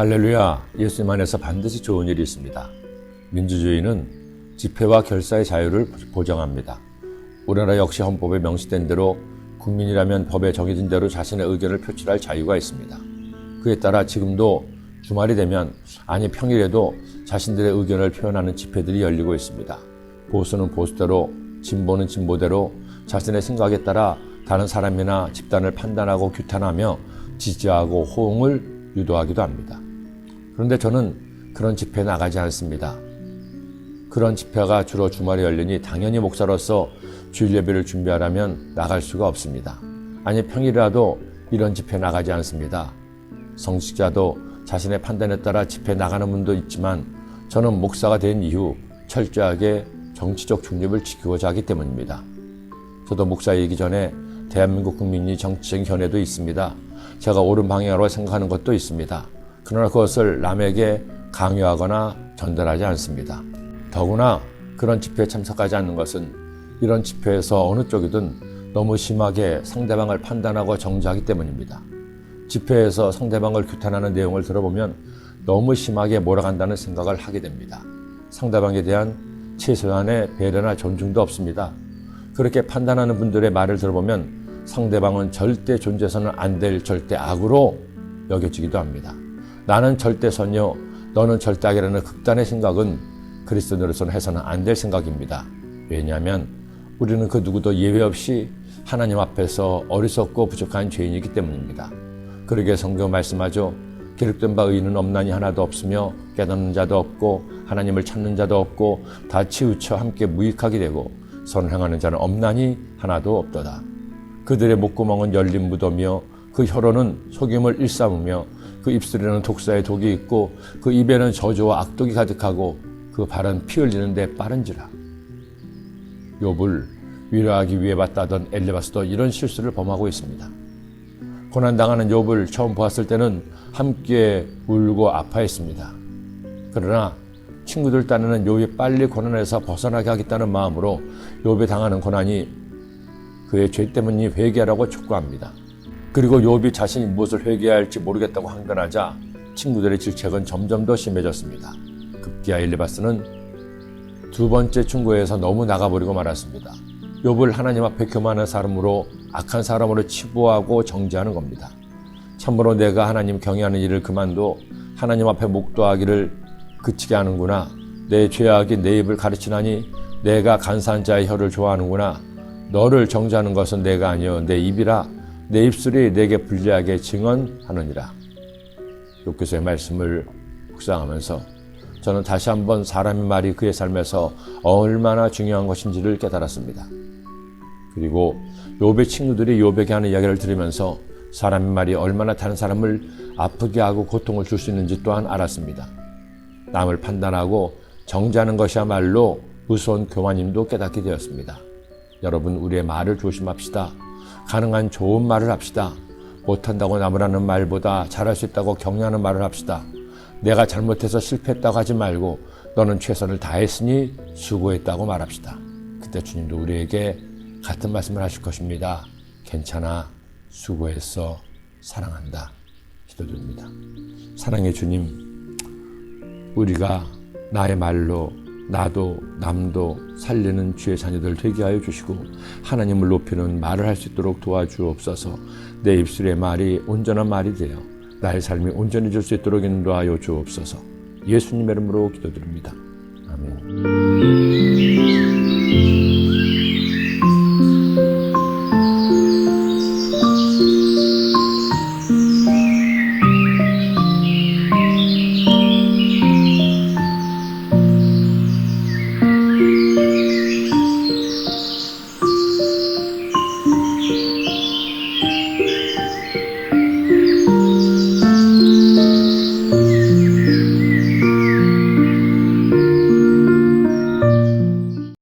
할렐루야, 예수님 안에서 반드시 좋은 일이 있습니다. 민주주의는 집회와 결사의 자유를 보장합니다. 우리나라 역시 헌법에 명시된 대로 국민이라면 법에 정해진 대로 자신의 의견을 표출할 자유가 있습니다. 그에 따라 지금도 주말이 되면 아니 평일에도 자신들의 의견을 표현하는 집회들이 열리고 있습니다. 보수는 보수대로, 진보는 진보대로 자신의 생각에 따라 다른 사람이나 집단을 판단하고 규탄하며 지지하고 호응을 유도하기도 합니다. 그런데 저는 그런 집회에 나가지 않습니다. 그런 집회가 주로 주말에 열리니 당연히 목사로서 주일 예배를 준비하려면 나갈 수가 없습니다. 아니 평일이라도 이런 집회 나가지 않습니다. 성직자도 자신의 판단에 따라 집회 나가는 분도 있지만 저는 목사가 된 이후 철저하게 정치적 중립을 지키고자 하기 때문입니다. 저도 목사이기 전에 대한민국 국민이 정치적 견해도 있습니다. 제가 옳은 방향으로 생각하는 것도 있습니다. 그러나 그것을 남에게 강요하거나 전달하지 않습니다. 더구나 그런 집회에 참석하지 않는 것은 이런 집회에서 어느 쪽이든 너무 심하게 상대방을 판단하고 정죄하기 때문입니다. 집회에서 상대방을 규탄하는 내용을 들어보면 너무 심하게 몰아간다는 생각을 하게 됩니다. 상대방에 대한 최소한의 배려나 존중도 없습니다. 그렇게 판단하는 분들의 말을 들어보면 상대방은 절대 존재해서는 안 될 절대 악으로 여겨지기도 합니다. 나는 절대 선요, 너는 절대 악이라는 극단의 생각은 그리스도인으로서는 해서는 안 될 생각입니다. 왜냐하면 우리는 그 누구도 예외 없이 하나님 앞에서 어리석고 부족한 죄인이기 때문입니다. 그러게 성경 말씀하죠. 기록된 바 의인은 없나니 하나도 없으며 깨닫는 자도 없고 하나님을 찾는 자도 없고 다 치우쳐 함께 무익하게 되고 선을 행하는 자는 없나니 하나도 없도다. 그들의 목구멍은 열린 무덤이요 그 혀로는 속임을 일삼으며 그 입술에는 독사의 독이 있고 그 입에는 저주와 악독이 가득하고 그 발은 피 흘리는데 빠른지라. 욥을 위로하기 위해 봤다던 엘리바스도 이런 실수를 범하고 있습니다. 고난당하는 욥을 처음 보았을 때는 함께 울고 아파했습니다. 그러나 친구들 딴에는 욥이 빨리 고난에서 벗어나게 하겠다는 마음으로 욥이 당하는 고난이 그의 죄 때문이 회개하라고 촉구합니다. 그리고 욥이 자신이 무엇을 회개해야 할지 모르겠다고 항변하자 친구들의 질책은 점점 더 심해졌습니다. 급기야 엘리바스는 두 번째 충고에서 너무 나가버리고 말았습니다. 욥을 하나님 앞에 교만한 사람으로 악한 사람으로 치부하고 정죄하는 겁니다. 참으로 내가 하나님 경외하는 일을 그만둬 하나님 앞에 목도하기를 그치게 하는구나. 내 죄악이 내 입을 가르치나니 내가 간사한 자의 혀를 좋아하는구나. 너를 정죄하는 것은 내가 아니요 내 입이라 내 입술이 내게 불리하게 증언하느니라. 욥기서의 말씀을 묵상하면서 저는 다시 한번 사람의 말이 그의 삶에서 얼마나 중요한 것인지를 깨달았습니다. 그리고 욥의 친구들이 욥에게 하는 이야기를 들으면서 사람의 말이 얼마나 다른 사람을 아프게 하고 고통을 줄 수 있는지 또한 알았습니다. 남을 판단하고 정죄하는 것이야말로 무서운 교만임도 깨닫게 되었습니다. 여러분 우리의 말을 조심합시다. 가능한 좋은 말을 합시다. 못한다고 남을 하는 말보다 잘할 수 있다고 격려하는 말을 합시다. 내가 잘못해서 실패했다고 하지 말고 너는 최선을 다했으니 수고했다고 말합시다. 그때 주님도 우리에게 같은 말씀을 하실 것입니다. 괜찮아. 수고했어. 사랑한다. 기도드립니다. 사랑의 주님, 우리가 나의 말로 나도 남도 살리는 주의 자녀들 되게 하여 주시고 하나님을 높이는 말을 할 수 있도록 도와주옵소서 내 입술의 말이 온전한 말이 되어 나의 삶이 온전해질 수 있도록 인도하여 주옵소서 예수님의 이름으로 기도드립니다. 아멘.